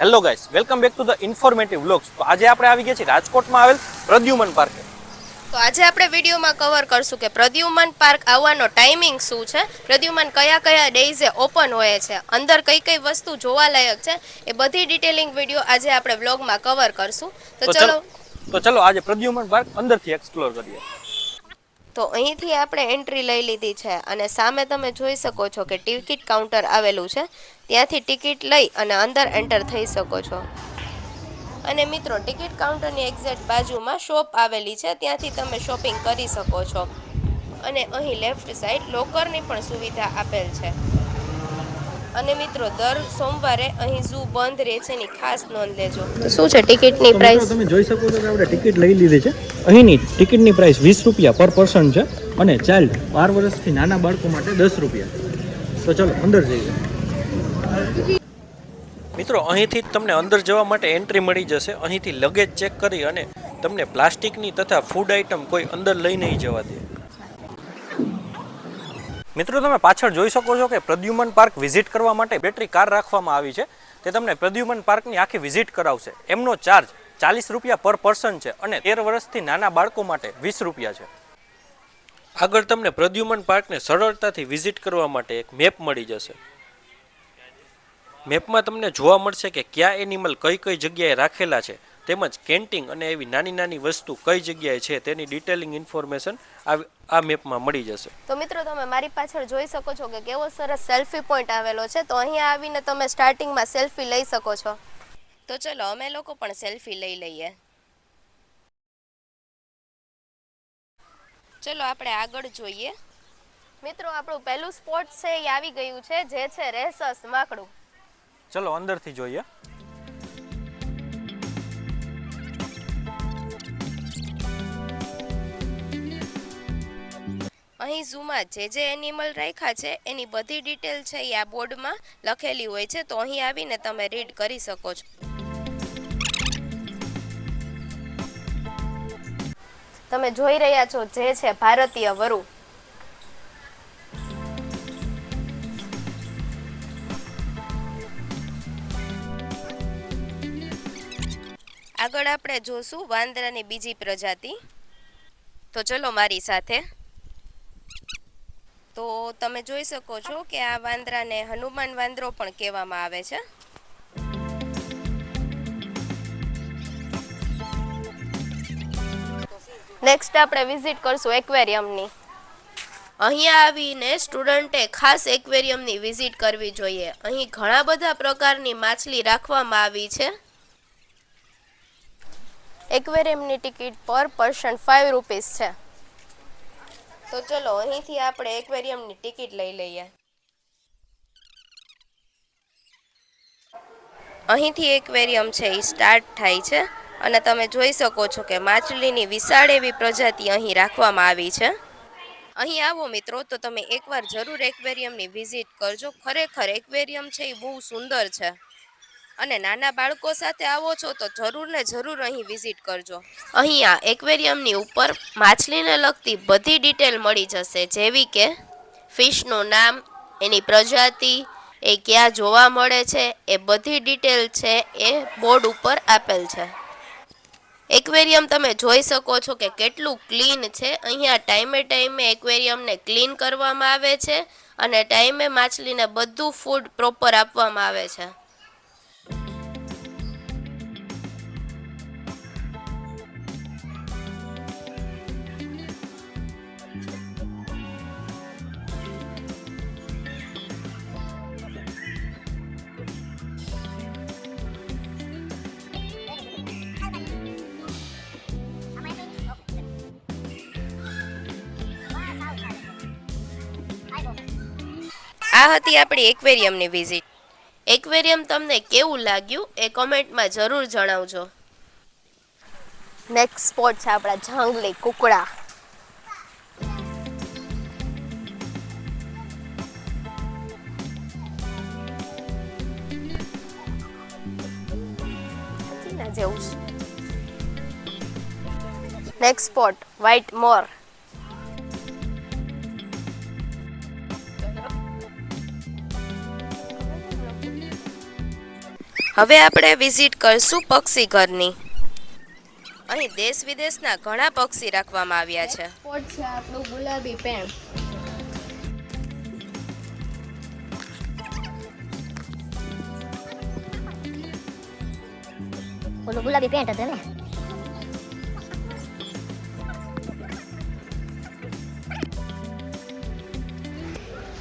Hello guys welcome back to the informative vlogs તો આજે આપણે આવી ગયા છીએ રાજકોટમાં આવેલ પ્રદ્યુમન પાર્કે. તો આજે આપણે વિડીયોમાં કવર કરશું કે પ્રદ્યુમન પાર્ક આવવાનો ટાઈમિંગ શું છે? પ્રદ્યુમન કયા કયા ડેઝે ઓપન હોય છે? અંદર કઈ કઈ વસ્તુ જોવાલાયક છે? એ બધી ડિટેલિંગ વીડિયો આજે આપણે વ્લોગમાં કવર કરશું. તો ચલો. તો ચલો આજે પ્રદ્યુમન પાર્ક અંદરથી એક્સપ્લોર કરીએ. તો અહીંથી આપણે એન્ટ્રી લઈ લીધી છે અને સામે તમે જોઈ શકો છો કે ટિકિટ કાઉન્ટર આવેલું છે. ત્યાંથી ટિકિટ લઈ અને અંદર એન્ટર થઈ શકો છો. અને મિત્રો, ટિકિટ કાઉન્ટરની એક્ઝેક્ટ બાજુમાં શોપ આવેલી છે. ત્યાંથી તમે શોપિંગ કરી શકો છો. અને અહીં લેફ્ટ સાઈડ લોકરની પણ સુવિધા આપેલ છે. અને મિત્રો દર સોમવારે અહીં ઝૂ બંધ રહે છે એની ખાસ નોંધ લેજો. તો શું છે ટિકિટની મિત્રો તમે જોઈ શકો છો કે આપણે ટિકિટ લઈ લીધી છે. અહીંની ટિકિટની પ્રાઇસ વીસ રૂપિયા પર પર્સન છે અને ચાઇલ્ડ બાર વર્ષથી નાના બાળકો માટે દસ રૂપિયા. તો ચલો અંદર જઈએ. મિત્રો અહીંથી જ તમને અંદર જવા માટે એન્ટ્રી મળી જશે. અહીંથી લગેજ ચેક કરી અને તમને પ્લાસ્ટિકની તથા ફૂડ આઇટમ કોઈ અંદર લઈ નહીં જવા દે. મિત્રો, તમે પાછળ જોઈ શકો છો કે પ્રદ્યુમન પાર્ક વિઝિટ કરવા માટે બેટરી કાર રાખવામાં આવી છે. તે તમને પ્રદ્યુમન પાર્કની આખી વિઝિટ કરાવશે. એમનો ચાર્જ ચાલીસ રૂપિયા પર પર્સન છે અને તેર વર્ષથી નાના બાળકો માટે વીસ રૂપિયા છે. આગળ તમને પ્રદ્યુમન પાર્કને સરળતાથી વિઝિટ કરવા માટે એક મેપ મળી જશે. મેપમાં તમને જોવા મળશે કે કયા એનિમલ કઈ કઈ જગ્યાએ રાખેલા છે. તેમજ કેન્ટિંગ અને એવી નાની નાની વસ્તુ કઈ જગ્યાએ છે તેની ડિટેલિંગ ઇન્ફોર્મેશન આ આ મેપમાં મળી જશે. તો મિત્રો તમે મારી પાછળ જોઈ શકો છો કે કેવો સરસ સેલ્ફી પોઈન્ટ આવેલો છે. તો અહીંયા આવીને તમે સ્ટાર્ટિંગમાં સેલ્ફી લઈ શકો છો. તો ચલો અમે લોકો પણ સેલ્ફી લઈ લઈએ. ચલો આપણે આગળ જોઈએ. મિત્રો આપણું પહેલું સ્પોટ છે એ આવી ગયું છે જે છે રેસસ માકડું. ચલો અંદરથી જોઈએ. અહીં ઝૂમાં જે જે એનિમલ રાખ્યા છે, એની બધી ડિટેલ છે એ આ બોર્ડમાં લખેલી હોય છે. તો અહીં આવીને તમે રીડ કરી શકો છો. તમે જોઈ રહ્યા છો જે છે ભારતીય વરુ. આગળ આપણે જોશું વાંદરાની બીજી પ્રજાતિ. તો ચલો મારી સાથે. તો તમે જોઈ શકો છો કે આ વાંદરાને હનુમાન વાંદરો પણ કહેવામાં આવે છે. નેક્સ્ટ આપણે વિઝિટ કરશું એક્વેરિયમની અહીંયા આવીને સ્ટુડન્ટે ખાસ એક્વેરિયમની વિઝિટ કરવી જોઈએ. અહીં ઘણા બધા પ્રકારની માછલી રાખવામાં આવી છે. એક્વેરિયમની ટિકિટ પર પર્સન ફાઇવ રૂપીસ છે. તો ચલો, અહીંથી આપણે એક્વેરિયમની ટિકિટ લઈ લઈએ. અહીંથી એક્વેરિયમ છે એ સ્ટાર્ટ થાય છે અને તમે જોઈ શકો છો કે માછલીની વિશાળ એવી પ્રજાતિ અહીં રાખવામાં આવી છે. અહીં આવો મિત્રો, તો તમે એકવાર જરૂર એક્વેરિયમની વિઝિટ કરજો. ખરેખર એક્વેરિયમ છે એ બહુ સુંદર છે. અને નાના બાળકો સાથે આવો છો તો જરૂર ને જરૂર અહીં વિઝિટ કરજો. અહીંયા એક્વેરિયમની ઉપર માછલીને લગતી બધી ડિટેલ મળી જશે. જેવી કે ફિશનું નામ, એની પ્રજાતિ, એ ક્યાં જોવા મળે છે, એ બધી ડિટેલ છે, એ બોર્ડ ઉપર આપેલ છે. એક્વેરિયમ તમે જોઈ શકો છો કે કેટલું ક્લીન છે. અહીંયા ટાઈમે ટાઈમે એક્વેરિયમને ક્લીન કરવામાં આવે છે અને ટાઈમે માછલીને બધું ફૂડ પ્રોપર આપવામાં આવે છે. આ હતી આપણી એક્વેરિયમની વિઝિટ એક્વેરિયમ તમને કેવું લાગ્યું એ કોમેન્ટમાં જરૂર જણાવજો. નેક્સ્ટ સ્પોટ છે આપણા જંગલી કુકડા. જેવું નેક્સ્ટ સ્પોટ વ્હાઇટ મોર હવે આપણે વિઝિટ કરશું પક્ષી ઘરની. અહીં દેશ વિદેશના ઘણા પક્ષી રાખવામાં આવ્યા છે. આપણું ગુલાબી પેણ. ઓલું ગુલાબી પેન્ટ હતું ને?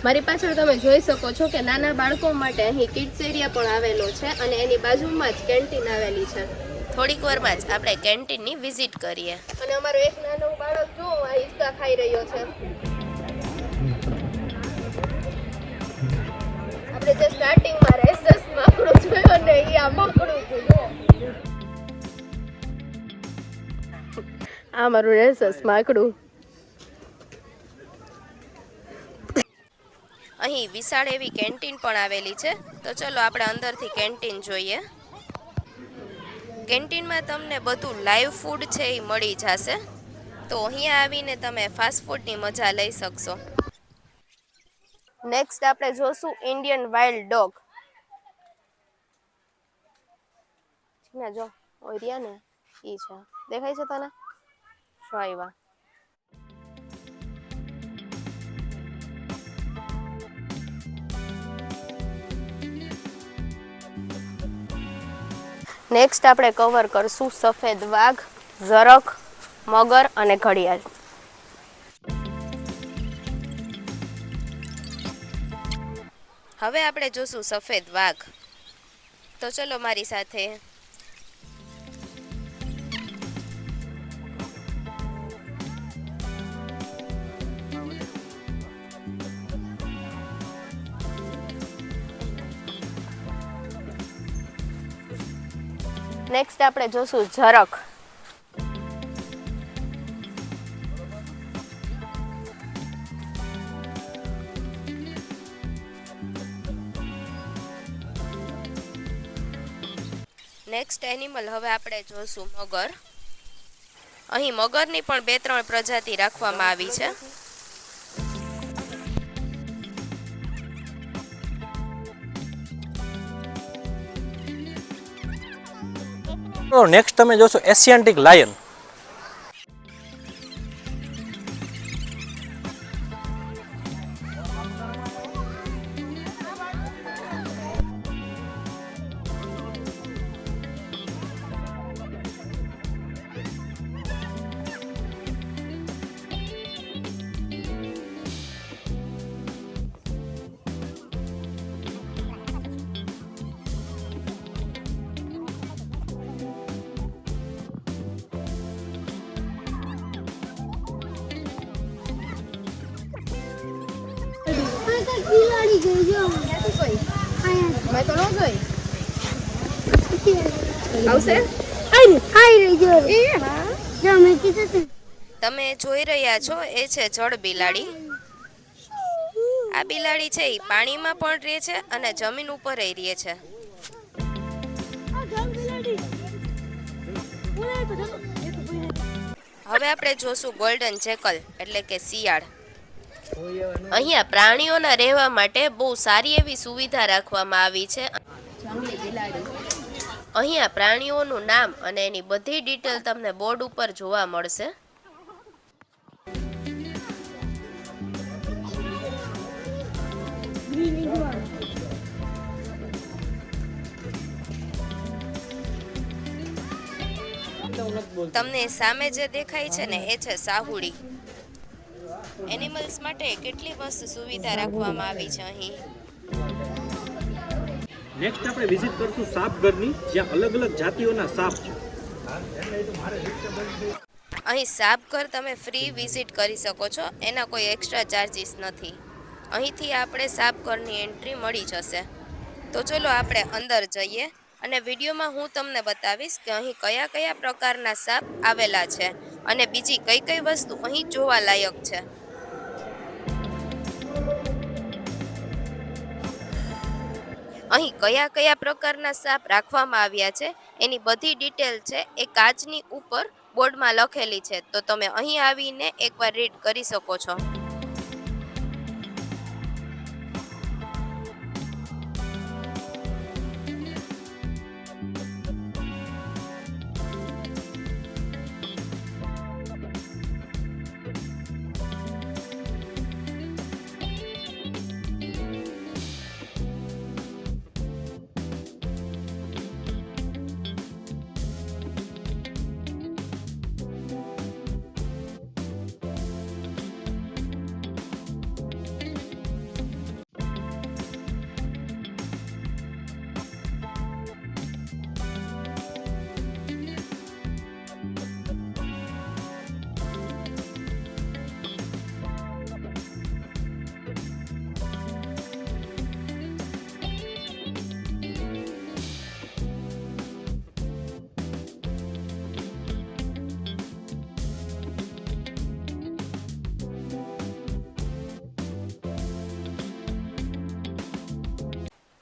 મારી પાછળ તમે જોઈ શકો છો કે નાના બાળકો માટે અહીં કિડ્સ એરિયા પણ આવેલો છે અને એની બાજુમાં જ કેન્ટીન આવેલી છે. થોડીક વારમાં જ આપણે કેન્ટીનની વિઝિટ કરીએ. અને અમારો એક નાનો બાળક જો આ હિંચકા ખાઈ રહ્યો છે. આપણે જે સ્ટાર્ટિંગમાં રેસસ માકડું જોયો ને એ આ માકડું છે આ મારું રેસસ માકડું અહીં વિશાળ એવી કેન્ટીન પણ આવેલી છે. તો ચલો આપણે અંદરથી કેન્ટીન જોઈએ. કેન્ટીનમાં તમને બધું લાઈવ ફૂડ છે એ મળી જશે. તો અહીંયા આવીને તમે ફાસ્ટ ફૂડની મજા લઈ શકશો. નેક્સ્ટ આપણે જોશું ઇન્ડિયન વાઇલ્ડ ડોગ ના, જો ઓય રહ્યા ને એ છે. દેખાય છે તને? શું આવ્યા નેક્સ્ટ આપણે કવર કરશું સફેદ વાઘ ઝરખ મગર અને ઘડિયાળ. હવે આપણે જોશું સફેદ વાઘ. તો ચલો મારી સાથે નેક્સ્ટ આપણે જોશું ઝરખ નેક્સ્ટ એનિમલ હવે આપણે જોશું મગર. અહીં મગરની પણ બે ત્રણ પ્રજાતિ રાખવામાં આવી છે. નેક્સ્ટ તમે જોશો એશિયાન્ટિક લાયન જોઈ તમે જોઈ રહ્યા છો, એ છે જળ બિલાડી. આ બિલાડી છે એ પાણીમાં પણ રહે છે અને જમીન ઉપર રહે છે. હવે આપણે જોશું ગોલ્ડન જેકલ એટલે કે શિયાળ. અહીંયા પ્રાણીઓના રહેવા માટે બહુ સારી એવી સુવિધા રાખવામાં આવી છે. અહીંયા પ્રાણીઓનું નામ અને એની બધી ડિટેલ તમને બોર્ડ ઉપર જોવા મળશે. તમને સામે જે દેખાય છે ને, એ છે સાહુડી. એનિમલ્સ માટે કેટલી મસ્ત સુવિધા રાખવામાં આવી છે અહીં? નેક્સ્ટ આપણે વિઝિટ કરશું સાપ ઘરની જ્યાં અલગ અલગ જાતિઓના સાપ છે. અહીં સાપઘર તમે ફ્રી વિઝિટ કરી શકો છો એના કોઈ એક્સ્ટ્રા ચાર્જિસ નથી. અહીંથી આપણે સાપઘરની એન્ટ્રી મળી જશે. તો ચલો આપણે અંદર જઈએ અને વિડીયોમાં હું તમને બતાવીશ કે અહીં કયા કયા પ્રકારના સાપ આવેલા છે અને બીજી કઈ કઈ વસ્તુ અહીં જોવા લાયક છે. અહીં કયા કયા પ્રકારના સાપ રાખવામાં આવ્યા છે, એની બધી ડિટેલ છે, એ કાચની ઉપર બોર્ડમાં લખેલી છે. તો તમે અહીં આવીને એકવાર રીડ કરી શકો છો.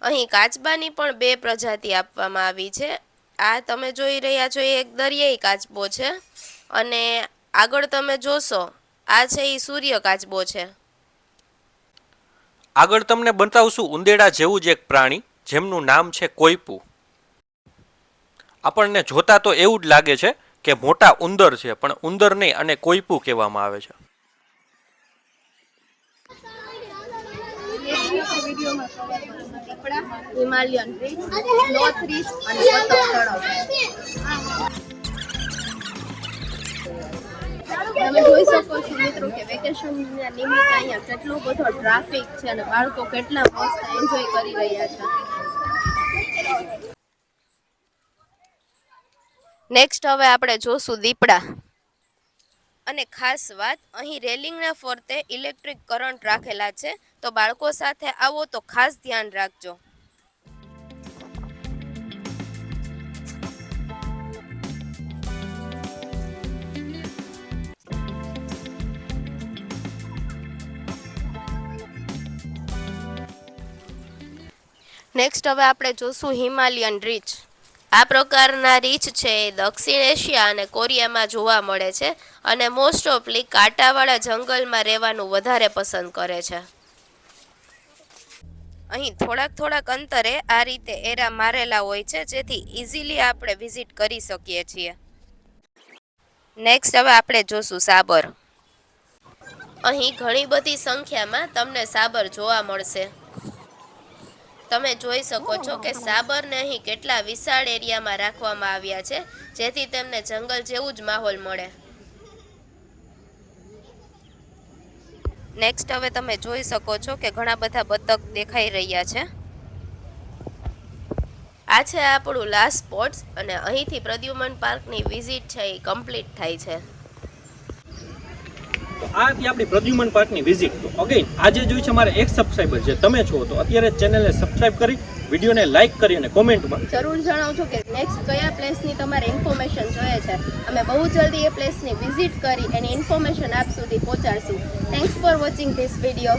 અહીં કાચબાની પણ બે પ્રજાતિ આપવામાં આવી છે. આ તમે જોઈ રહ્યા છો, એ એક દરિયાઈ કાચબો છે અને આગળ તમે જોશો, આ છે એ સૂર્ય કાચબો છે. આગળ તમને બતાવશું ઉંદેડા જેવું જ એક પ્રાણી, જેમનું નામ છે કોઈપુ આપણને જોતા તો એવું જ લાગે છે કે મોટા ઉંદર છે, પણ ઉંદર નહીં, અને કોઈપુ કહેવામાં આવે છે. હિમાલયન રીચ નોર્થ રીચ અને પતંગ તળાવ તમે જોઈ શકો છો મિત્રો કે વેકેશનના નિમિત્તે અહીંયા કેટલો બધો ટ્રાફિક છે અને બાળકો કેટલા મસ્ત એન્જોય કરી રહ્યા છે. નેક્સ્ટ હવે આપણે જોશું દીપડા. અને ખાસ વાત, અહીં રેલિંગના ફરતે ઇલેક્ટ્રિક કરંટ રાખેલા છે, તો બાળકો સાથે આવો તો ખાસ ધ્યાન રાખજો. નેક્સ્ટ હવે આપણે જોશું હિમાલયન રીચ આ પ્રકારના રીચ છે એ દક્ષિણ એશિયા અને કોરિયામાં જોવા મળે છે અને મોસ્ટ ઓફલી કાંટાવાળા જંગલમાં રહેવાનું વધારે પસંદ કરે છે. અહીં થોડાક થોડાક અંતરે આ રીતે એરા મારેલા હોય છે જેથી ઇઝીલી આપણે વિઝિટ કરી શકીએ છીએ. નેક્સ્ટ હવે આપણે જોશું સાબર. અહીં ઘણી બધી સંખ્યામાં તમને સાબર જોવા મળશે. તમે જોઈ શકો છો કે સાબરને અહીં કેટલા વિશાળ એરિયામાં રાખવામાં આવ્યા છે જેથી તેમને જંગલ જેવું જ માહોલ મળે. નેક્સ્ટ હવે તમે જોઈ શકો છો કે ઘણા બધા બતક દેખાઈ રહ્યા છે. આ છે આપણું લાસ્ટ સ્પોટ્સ અને અહીંથી પ્રદ્યુમન પાર્કની વિઝિટ છે એ કમ્પ્લીટ થાય છે. તો આ હતી આપણી પ્રદ્યુમન પાર્કની વિઝિટ તો અગેન આજે જોઈ છે મારે એક સબસ્ક્રાઈબર છે. તમે છો તો અત્યારે જ ચેનલને સબસ્ક્રાઈબ કરી વિડીયોને લાઈક કરી અને કોમેન્ટમાં જરૂર જણાવજો કે નેક્સ્ટ કયા પ્લેસની તમારે ઇન્ફોર્મેશન જોઈએ છે. અમે બહુ જલ્દી એ પ્લેસની વિઝિટ કરી એની ઇન્ફોર્મેશન આપ સુધી પહોંચાડશું. Thanks for watching this video